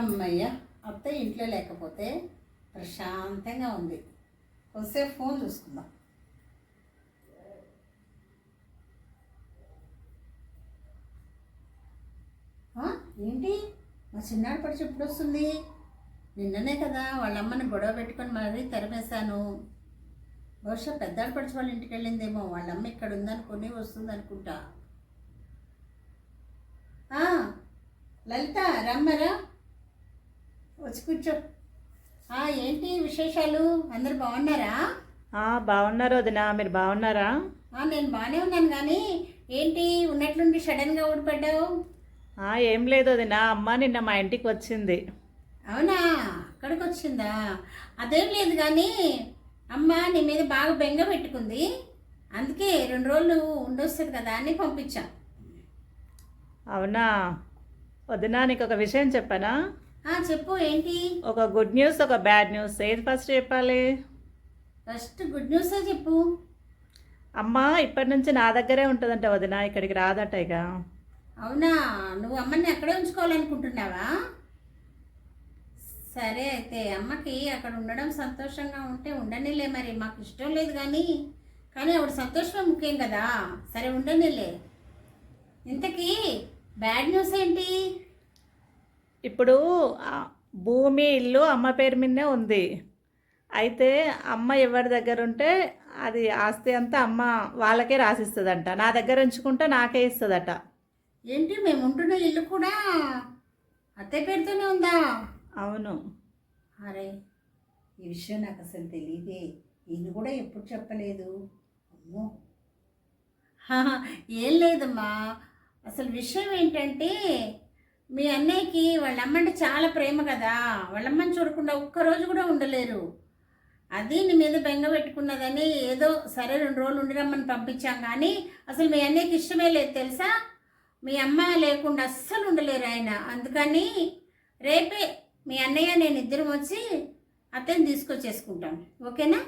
అమ్మయ్య అత్త ఇంట్లో లేకపోతే ప్రశాంతంగా ఉంది. వస్తే ఫోన్ చూసుకుందాం. ఏంటి? మా చిన్నాడు పడిచి ఎప్పుడు వస్తుంది? నిన్ననే కదా వాళ్ళ అమ్మని గొడవ పెట్టుకొని మరీ తెరమేశాను. బహుశా పెద్దాడు పడిచి వాళ్ళ ఇంటికి వెళ్ళిందేమో వాళ్ళ అమ్మ ఇక్కడ ఉందనుకొని వస్తుంది అనుకుంటా లలిత రమ్మరా? వచ్చి కూర్చో. ఆ, ఏంటి విశేషాలు? అందరు బాగున్నారా? ఆ, బాగున్నారు వదిన. మీరు బాగున్నారా? ఆ, నేను బాగానే ఉన్నాను కానీ ఏంటి ఉన్నట్లుండి సడన్గా ఊడిపడ్డావు? ఆ, ఏం లేదు వదిన. అమ్మ నిన్న మా ఇంటికి వచ్చింది. అవునా? అక్కడికి వచ్చిందా అదేం లేదు కానీ అమ్మ నీ మీద బాగా బెంగ పెట్టుకుంది. అందుకే రెండు రోజులు ఉండొస్తుంది కదా అని పంపించాం. అవునా? వదిన నీకు ఒక విషయం చెప్పనా? చెప్పు ఏంటి? ఒక గుడ్ న్యూస్ ఒక బ్యాడ్ న్యూస్ ఏది ఫస్ట్ చెప్పాలి? ఫస్ట్ గుడ్ న్యూసే చెప్పు. అమ్మ ఇప్పటి నుంచి నా దగ్గరే ఉంటుందంట వదిన ఇక్కడికి రాదట ఇక. అవునా? నువ్వు అమ్మని అక్కడే ఉంచుకోవాలనుకుంటున్నావా? సరే అయితే అమ్మకి అక్కడ ఉండడం సంతోషంగా ఉంటే ఉండనిలే మరి. మాకు ఇష్టం లేదు కానీ కానీ ఆవిడ సంతోషమే ముఖ్యం కదా. సరే ఉండనిలే. ఇంతకీ బ్యాడ్ న్యూస్ ఏంటి? ఇప్పుడు భూమి ఇల్లు అమ్మ పేరు మీదనే ఉంది. అయితే అమ్మ ఎవరి దగ్గర ఉంటే అది ఆస్తి అంతా అమ్మ వాళ్ళకే రాసిస్తుందంట. నా దగ్గర ఉంచుకుంటే నాకే ఇస్తుందట. ఏంటి? మేము ఉంటున్న ఇల్లు కూడా అత్తయ్య పేరుతోనే ఉందా? అవును. అరే ఈ విషయం నాకు అసలు తెలియదే ఈయన కూడా ఎప్పుడు చెప్పలేదు. అమ్మో. హాహా, ఏం లేదమ్మా. అసలు విషయం ఏంటంటే మీ అన్నయ్యకి వాళ్ళ అమ్మంటే చాలా ప్రేమ కదా. వాళ్ళమ్మని చూడకుండా ఒక్కరోజు కూడా ఉండలేరు. అది నీ మీద బెంగ పెట్టుకున్నదని ఏదో సరే రెండు రోజులు ఉండిరమ్మని పంపించాం కానీ అసలు మీ అన్నయ్యకి ఇష్టమే లేదు తెలుసా? మీ అమ్మ లేకుండా అస్సలు ఉండలేరు ఆయన. అందుకని రేపే మీ అన్నయ్య నేను ఇద్దరం వచ్చి అతను తీసుకొచ్చేసుకుంటాం. ఓకేనా?